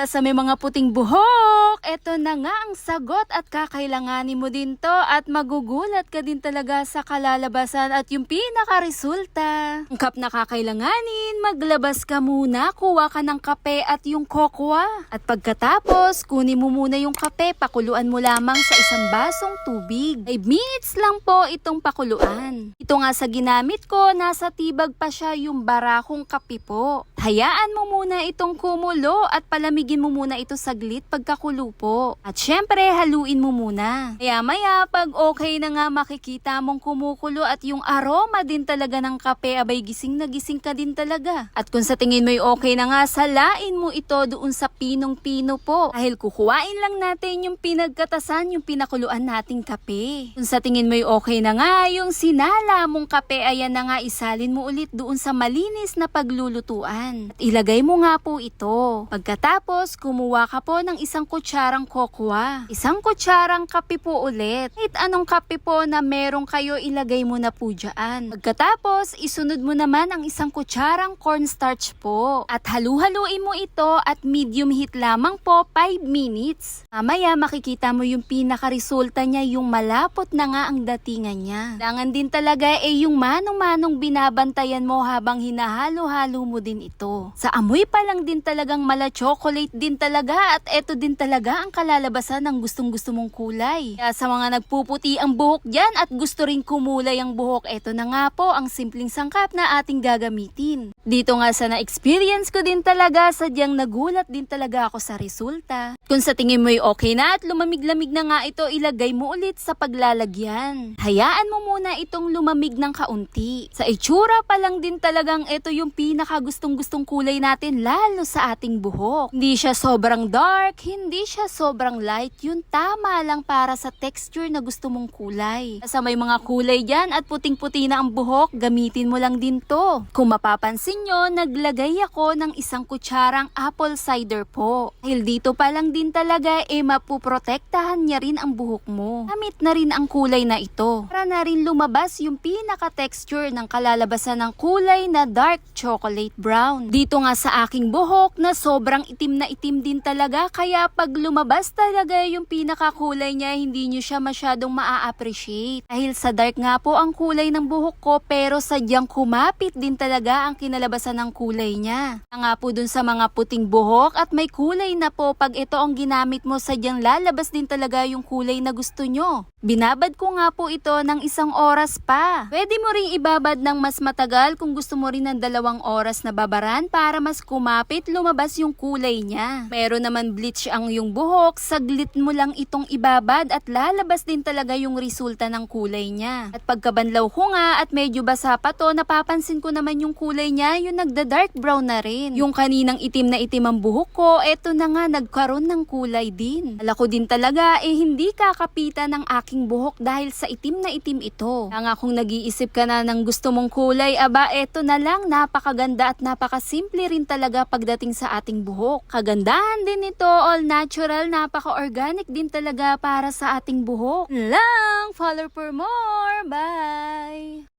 Para sa may mga puting buhok, eto na nga ang sagot at kakailanganin mo din to at magugulat ka din talaga sa kalalabasan at yung pinaka-resulta. Ang kap na kakailanganin, maglabas ka muna, kuha ka ng kape at yung kokwa. At pagkatapos, kunin mo muna yung kape, pakuluan mo lamang sa isang basong tubig. 5 minutes lang po itong pakuluan. Ito nga sa ginamit ko, nasa tibag pa siya yung barakong kape po. Hayaan mo muna itong kumulo at palamigin mo muna ito saglit pagkakulo po. At syempre, haluin mo muna. Kaya maya, pag okay na nga makikita mong kumukulo at yung aroma din talaga ng kape, abay gising na gising ka din talaga. At kung sa tingin mo'y okay na nga, salain mo ito doon sa pinong-pino po. Dahil kukuhain lang natin yung pinagkatasan, yung pinakuluan nating kape. Kung sa tingin mo'y okay na nga, yung sinala mong kape, ayan na nga, isalin mo ulit doon sa malinis na paglulutuan. At ilagay mo nga po ito. Pagkatapos, kumuha ka po ng isang kutsarang kokwa. Isang kutsarang kape po ulit. Kahit anong kape po na meron kayo, ilagay mo na po dyan. Pagkatapos, isunod mo naman ang isang kutsarang cornstarch po. At halu-haluin mo ito at medium heat lamang po 5 minutes. Mamaya makikita mo yung pinaka-resulta niya, yung malapot na nga ang datingan niya. Kailangan din talaga eh yung manong-manong binabantayan mo habang hinahalo-halo mo din ito. Sa amoy pa lang din talagang mala chocolate din talaga at eto din talaga ang kalalabasan ng gustong-gusto mong kulay. Kaya sa mga nagpuputi ang buhok dyan at gusto rin kumulay ang buhok, eto na nga po ang simpleng sangkap na ating gagamitin. Dito nga sa na-experience ko din talaga, sadyang nagulat din talaga ako sa resulta. Kung sa tingin mo'y okay na at lumamig-lamig na nga ito, ilagay mo ulit sa paglalagyan. Hayaan mo muna itong lumamig ng kaunti. Sa itsura pa lang din talagang ito yung pinaka gustong-gustong kulay natin lalo sa ating buhok. Hindi siya sobrang dark, hindi siya sobrang light, yun tama lang para sa texture na gusto mong kulay. Sa may mga kulay dyan at puting-puti na ang buhok, gamitin mo lang din to. Kung mapapansin nyo, naglagay ako ng isang kutsarang apple cider po. Dahil dito pa lang din talaga, eh mapuprotektahan niya rin ang buhok mo. Gamit na rin ang kulay na ito. Para na rin lumabas yung pinaka-texture ng kalalabasan ng kulay na dark chocolate brown. Dito nga sa aking buhok na sobrang itim na itim din talaga kaya pag lumabas talaga yung pinakakulay niya hindi nyo siya masyadong maa-appreciate. Dahil sa dark nga po ang kulay ng buhok ko pero sadyang kumapit din talaga ang kinalabasan ng kulay niya. Nga po dun sa mga puting buhok at may kulay na po pag ito ang ginamit mo sadyang lalabas din talaga yung kulay na gusto nyo. Binabad ko nga po ito ng isang oras pa. Pwede mo ring ibabad ng mas matagal kung gusto mo rin ng dalawang oras na babaran para mas kumapit lumabas yung kulay niya. Meron naman bleach ang yung buhok, saglit mo lang itong ibabad at lalabas din talaga yung resulta ng kulay niya. At pagkabanlaw ko nga at medyo basa pa to, napapansin ko naman yung kulay niya, yung nagda-dark brown na rin. Yung kaninang itim na itim ang buhok ko, eto na nga nagkaroon ng kulay din. Ala ko din talaga, eh hindi kakapitan ng aking buhok dahil sa itim na itim ito. Kaya nga kung nag-iisip ka na ng gusto mong kulay, aba eto na lang, napakaganda at napakasimple rin talaga pagdating sa ating buhok. Kagandahan din ito, all natural, napaka-organic din talaga para sa ating buhok. Lang, follow for more, bye!